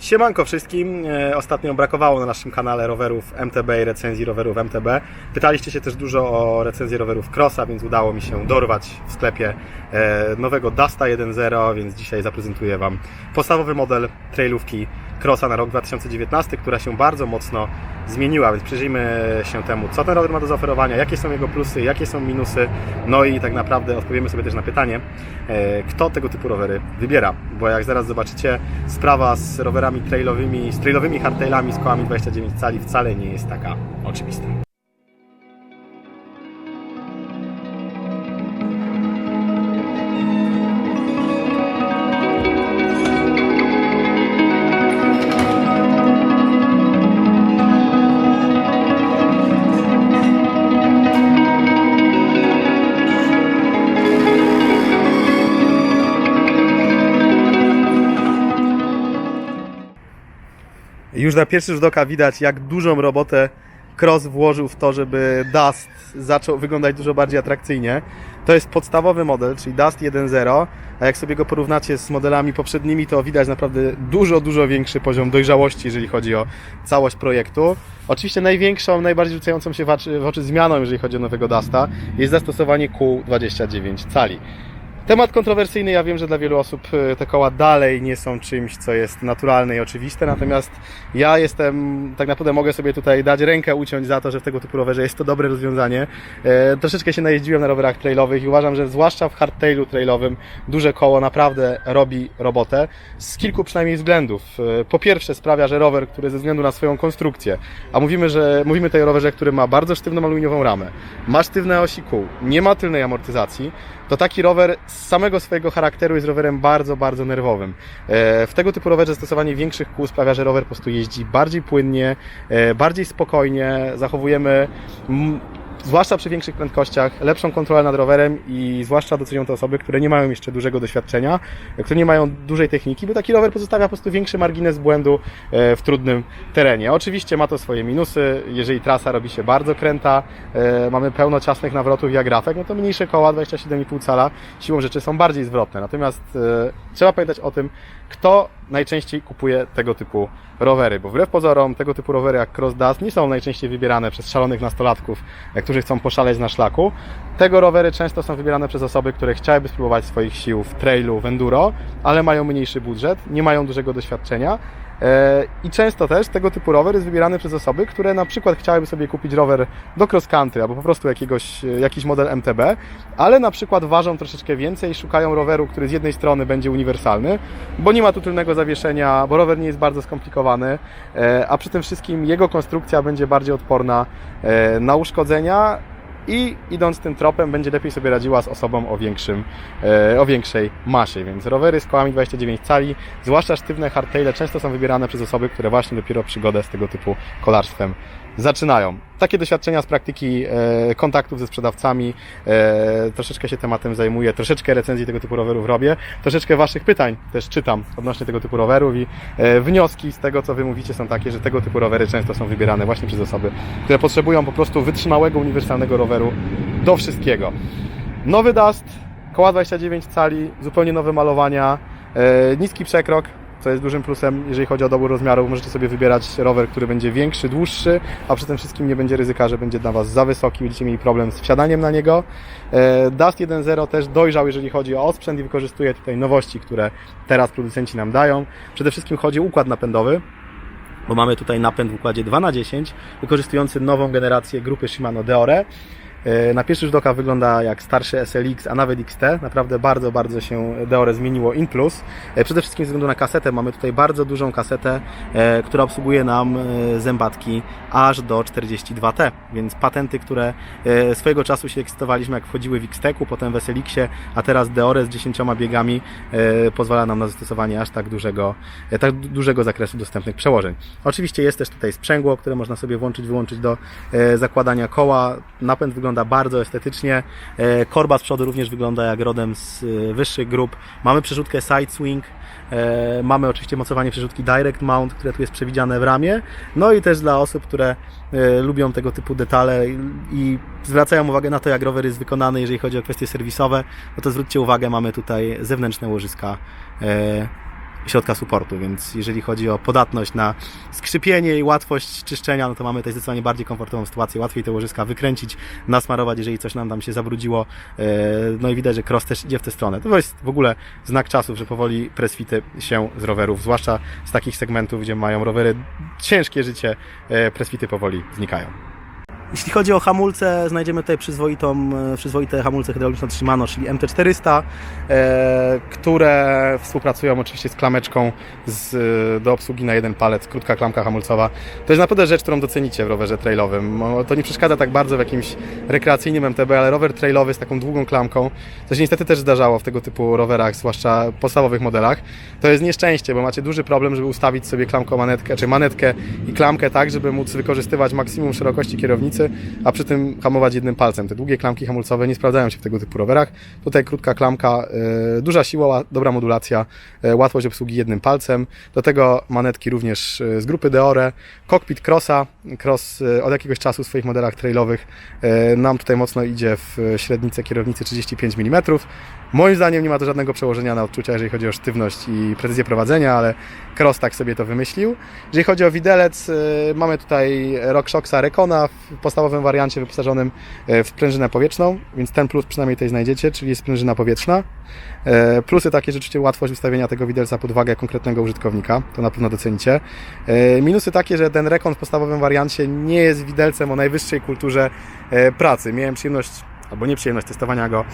Siemanko wszystkim. E, Ostatnio brakowało na naszym kanale rowerów MTB i recenzji rowerów MTB. Pytaliście się też dużo o recenzję rowerów Crossa, więc udało mi się dorwać w sklepie e, nowego Dusta 1.0, więc dzisiaj zaprezentuję Wam podstawowy model trailówki Crossa na rok 2019, która się bardzo mocno zmieniła, więc przyjrzyjmy się temu, co ten rower ma do zaoferowania, jakie są jego plusy, jakie są minusy, no i tak naprawdę odpowiemy sobie też na pytanie, e, kto tego typu rowery wybiera, bo jak zaraz zobaczycie, sprawa z rowerami trailowymi, z trailowymi hardtailami z kołami 29 cali wcale nie jest taka oczywista. Już na pierwszy rzut oka widać, jak dużą robotę Cross włożył w to, żeby Dust zaczął wyglądać dużo bardziej atrakcyjnie. To jest podstawowy model, czyli Dust 1.0, a jak sobie go porównacie z modelami poprzednimi, to widać naprawdę dużo, dużo większy poziom dojrzałości, jeżeli chodzi o całość projektu. Oczywiście największą, najbardziej rzucającą się w oczy, zmianą, jeżeli chodzi o nowego Dusta, jest zastosowanie kół 29 cali. Temat kontrowersyjny, ja wiem, że dla wielu osób e, te koła dalej nie są czymś, co jest naturalne i oczywiste, natomiast ja jestem, tak naprawdę mogę sobie tutaj dać rękę uciąć za to, że w tego typu rowerze jest to dobre rozwiązanie. E, troszeczkę się najeździłem na rowerach trailowych i uważam, że zwłaszcza w hardtailu trailowym duże koło naprawdę robi robotę z kilku przynajmniej względów. E, po pierwsze sprawia, że rower, który ze względu na swoją konstrukcję, a mówimy, że mówimy tutaj o rowerze, który ma bardzo sztywną aluminiową ramę, ma sztywne osi kół, nie ma tylnej amortyzacji, to taki rower z samego swojego charakteru jest rowerem bardzo, bardzo nerwowym. E, W tego typu rowerze stosowanie większych kół sprawia, że rower po prostu jeździ bardziej płynnie, e, bardziej spokojnie, zachowujemy zwłaszcza przy większych prędkościach, lepszą kontrolę nad rowerem i zwłaszcza docenią to osoby, które nie mają jeszcze dużego doświadczenia, które nie mają dużej techniki, bo taki rower pozostawia po prostu większy margines błędu e, w trudnym terenie. Oczywiście ma to swoje minusy, jeżeli trasa robi się bardzo kręta, e, mamy pełno ciasnych nawrotów i agrafek, no to mniejsze koła 27,5 cala siłą rzeczy są bardziej zwrotne. Natomiast e, trzeba pamiętać o tym, kto najczęściej kupuje tego typu rowery, bo wbrew pozorom tego typu rowery jak Cross Dust nie są najczęściej wybierane przez szalonych nastolatków, którzy chcą poszaleć na szlaku. Tego rowery często są wybierane przez osoby, które chciałyby spróbować swoich sił w trailu, w enduro, ale mają mniejszy budżet, nie mają dużego doświadczenia I często też tego typu rower jest wybierany przez osoby, które na przykład chciałyby sobie kupić rower do cross country albo po prostu jakiegoś, jakiś model MTB, ale na przykład ważą troszeczkę więcej i szukają roweru, który z jednej strony będzie uniwersalny, bo nie ma tu tylnego zawieszenia, bo rower nie jest bardzo skomplikowany, e, a przy tym wszystkim jego konstrukcja będzie bardziej odporna e, na uszkodzenia i idąc tym tropem będzie lepiej sobie radziła z osobą o, większym, e, o większej masie, więc rowery z kołami 29 cali, zwłaszcza sztywne hardtaile często są wybierane przez osoby, które właśnie dopiero przygodę z tego typu kolarstwem zaczynają. Takie doświadczenia z praktyki e, kontaktów ze sprzedawcami, e, troszeczkę się tematem zajmuję, troszeczkę recenzji tego typu rowerów robię, troszeczkę Waszych pytań też czytam odnośnie tego typu rowerów i e, wnioski z tego, co Wy mówicie są takie, że tego typu rowery często są wybierane właśnie przez osoby, które potrzebują po prostu wytrzymałego, uniwersalnego roweru do wszystkiego. Nowy Dust, koła 29 cali, zupełnie nowe malowania, niski przekrok, co jest dużym plusem, jeżeli chodzi o dobór rozmiarów. Możecie sobie wybierać rower, który będzie większy, dłuższy, a tym wszystkim nie będzie ryzyka, że będzie dla Was za wysoki, będziecie mieli problem z wsiadaniem na niego. E, Dust 1.0 też dojrzał, jeżeli chodzi o osprzęt i wykorzystuje tutaj nowości, które teraz producenci nam dają. Przede wszystkim chodzi o układ napędowy, bo mamy tutaj napęd w układzie 2 na 10 wykorzystujący nową generację grupy Shimano Deore. E, Na pierwszy rzut oka wygląda jak starszy SLX, a nawet XT. Naprawdę bardzo, bardzo się Deore zmieniło in plus. E, Przede wszystkim ze względu na kasetę mamy tutaj bardzo dużą kasetę, e, która obsługuje nam zębatki aż do 42T, więc patenty, które swojego czasu się ekscytowaliśmy jak wchodziły w Xteku, potem w SLX-ie, a teraz Deore z 10 biegami pozwala nam na zastosowanie aż tak dużego, tak du- dużego zakresu dostępnych przełożeń. Oczywiście jest też tutaj sprzęgło, które można sobie włączyć, wyłączyć do zakładania koła. Napęd wygląda bardzo estetycznie. E, Korba z przodu również wygląda jak rodem z e, wyższych grup. Mamy przerzutkę side swing. E, Mamy oczywiście mocowanie przerzutki direct mount, które tu jest przewidziane w ramie. No i też dla osób, które lubią tego typu detale i- zwracają uwagę na to, jak rower jest wykonany, jeżeli chodzi o kwestie serwisowe, no to zwróćcie uwagę, mamy tutaj zewnętrzne łożyska środka supportu, więc jeżeli chodzi o podatność na skrzypienie i łatwość czyszczenia, no to mamy tutaj zdecydowanie bardziej komfortową sytuację, łatwiej te łożyska wykręcić, nasmarować, jeżeli coś nam tam się zabrudziło, e, no i widać, że cross też idzie w tę stronę. To jest w ogóle znak czasów, że powoli pressfity się z rowerów, zwłaszcza z takich segmentów, gdzie mają rowery ciężkie życie, e, pressfity powoli znikają. Jeśli chodzi o hamulce, znajdziemy tutaj przyzwoitą, e, przyzwoite hamulce hydrauliczne Shimano, czyli MT400, e, które współpracują oczywiście z klameczką z, e, do obsługi na jeden palec, krótka klamka hamulcowa. To jest naprawdę rzecz, którą docenicie w rowerze trailowym. To nie przeszkadza tak bardzo w jakimś rekreacyjnym MTB, ale rower trailowy z taką długą klamką, co się niestety też zdarzało w tego typu rowerach, zwłaszcza podstawowych modelach, to jest nieszczęście, bo macie duży problem, żeby ustawić sobie klamką manetkę, czy manetkę i klamkę tak, żeby móc wykorzystywać maksimum szerokości kierownicy, a przy tym hamować jednym palcem. Te długie klamki hamulcowe nie sprawdzają się w tego typu rowerach. Tutaj krótka klamka, e, duża siła, ła- dobra modulacja, e, łatwość obsługi jednym palcem. Do tego manetki również e, z grupy Deore. Cockpit Crossa, Cross od jakiegoś czasu w swoich modelach trailowych nam tutaj mocno idzie w średnicę kierownicy 35 mm. Moim zdaniem nie ma to żadnego przełożenia na odczucia, jeżeli chodzi o sztywność i precyzję prowadzenia, ale Cross tak sobie to wymyślił. Jeżeli chodzi o widelec, e, mamy tutaj RockShoxa Recona w podstawowym wariancie wyposażonym e, w sprężynę powietrzną, więc ten plus przynajmniej tutaj znajdziecie, czyli sprężyna powietrzna. E, Plusy takie, rzeczywiście łatwość ustawienia tego widelca pod wagę konkretnego użytkownika, to na pewno docenicie. Minusy takie, że ten Recon w podstawowym wariancie nie jest widelcem o najwyższej kulturze pracy. Miałem przyjemność, albo nieprzyjemność testowania go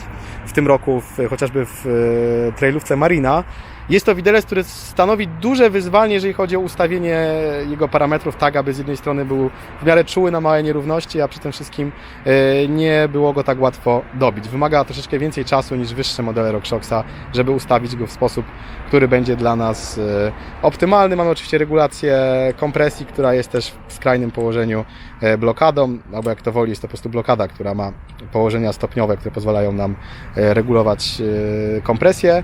w tym roku, w, chociażby w e, trailówce Marina. Jest to widelec, który stanowi duże wyzwanie, jeżeli chodzi o ustawienie jego parametrów tak, aby z jednej strony był w miarę czuły na małe nierówności, a przy tym wszystkim e, nie było go tak łatwo dobić. Wymaga troszeczkę więcej czasu niż wyższe modele RockShoxa, żeby ustawić go w sposób, który będzie dla nas e, optymalny. Mamy oczywiście regulację kompresji, która jest też w skrajnym położeniu e, blokadą, albo jak to woli, jest to po prostu blokada, która ma położenia stopniowe, które pozwalają nam regulować kompresję.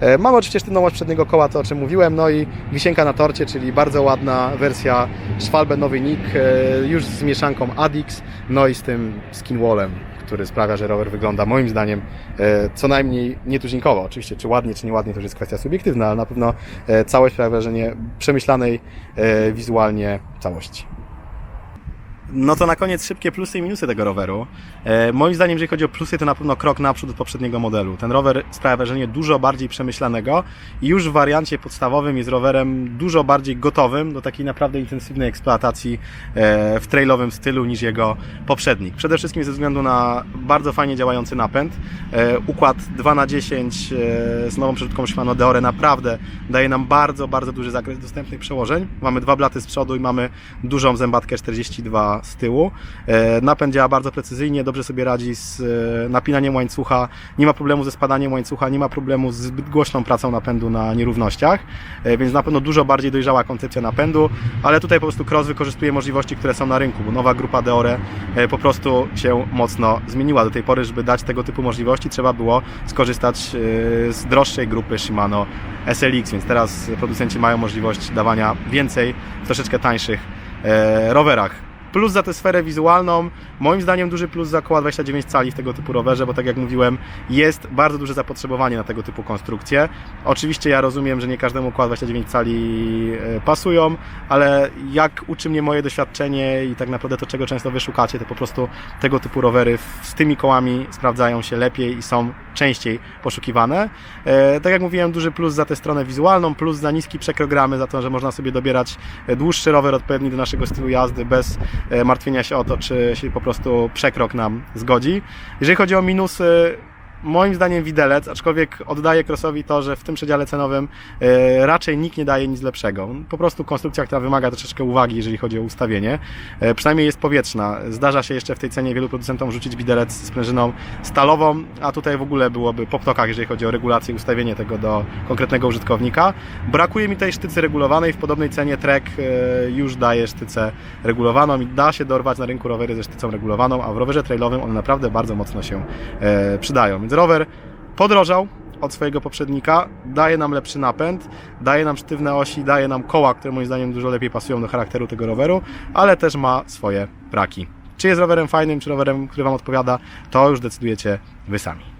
E, Mamy oczywiście sztywność przedniego koła, to o czym mówiłem, no i wisienka na torcie, czyli bardzo ładna wersja Schwalbe Nowy Nick, e, już z mieszanką Adix, no i z tym skinwallem, który sprawia, że rower wygląda moim zdaniem e, co najmniej nietuzinkowo. Oczywiście, czy ładnie, czy nieładnie, to już jest kwestia subiektywna, ale na pewno całość sprawia wrażenie przemyślanej wizualnie całości. No to na koniec szybkie plusy i minusy tego roweru. E, moim zdaniem, jeżeli chodzi o plusy, to na pewno krok naprzód od poprzedniego modelu. Ten rower sprawia wrażenie dużo bardziej przemyślanego i już w wariancie podstawowym jest rowerem dużo bardziej gotowym do takiej naprawdę intensywnej eksploatacji e, w trailowym stylu niż jego poprzednik. Przede wszystkim ze względu na bardzo fajnie działający napęd. E, układ 2 na 10 e, z nową przerzutką Shimano Deore naprawdę daje nam bardzo, bardzo duży zakres dostępnych przełożeń. Mamy dwa blaty z przodu i mamy dużą zębatkę 42 z tyłu. E, Napęd działa bardzo precyzyjnie, dobrze sobie radzi z e, napinaniem łańcucha, nie ma problemu ze spadaniem łańcucha, nie ma problemu z zbyt głośną pracą napędu na nierównościach, e, więc na pewno dużo bardziej dojrzała koncepcja napędu, ale tutaj po prostu Cross wykorzystuje możliwości, które są na rynku, bo nowa grupa Deore po prostu się mocno zmieniła. Do tej pory, żeby dać tego typu możliwości, trzeba było skorzystać z droższej grupy Shimano SLX, więc teraz producenci mają możliwość dawania więcej w troszeczkę tańszych rowerach. Plus za tę sferę wizualną, moim zdaniem duży plus za koła 29 cali w tego typu rowerze, bo tak jak mówiłem, jest bardzo duże zapotrzebowanie na tego typu konstrukcje. Oczywiście ja rozumiem, że nie każdemu koła 29 cali e, pasują, ale jak uczy mnie moje doświadczenie i tak naprawdę to, czego często wy szukacie, to po prostu tego typu rowery z tymi kołami sprawdzają się lepiej i są częściej poszukiwane. E, tak jak mówiłem, duży plus za tę stronę wizualną, plus za niski przekrogramy, za to, że można sobie dobierać e, dłuższy rower odpowiedni do naszego stylu jazdy bez martwienia się o to, czy się po prostu przekrok nam zgodzi. Jeżeli chodzi o minusy, moim zdaniem widelec, aczkolwiek oddaję Crossowi to, że w tym przedziale cenowym e, raczej nikt nie daje nic lepszego. Po prostu konstrukcja, która wymaga troszeczkę uwagi, jeżeli chodzi o ustawienie. E, przynajmniej jest powietrzna. Zdarza się jeszcze w tej cenie wielu producentom rzucić widelec z sprężyną stalową, a tutaj w ogóle byłoby po ptokach, jeżeli chodzi o regulację i ustawienie tego do konkretnego użytkownika. Brakuje mi tej sztycy regulowanej. W podobnej cenie Trek e, już daje sztycę regulowaną i da się dorwać na rynku rowery ze sztycą regulowaną, a w rowerze trailowym one naprawdę bardzo mocno się przydają. Więc rower podrożał od swojego poprzednika, daje nam lepszy napęd, daje nam sztywne osi, daje nam koła, które moim zdaniem dużo lepiej pasują do charakteru tego roweru, ale też ma swoje braki. Czy jest rowerem fajnym, czy rowerem, który Wam odpowiada, to już decydujecie Wy sami.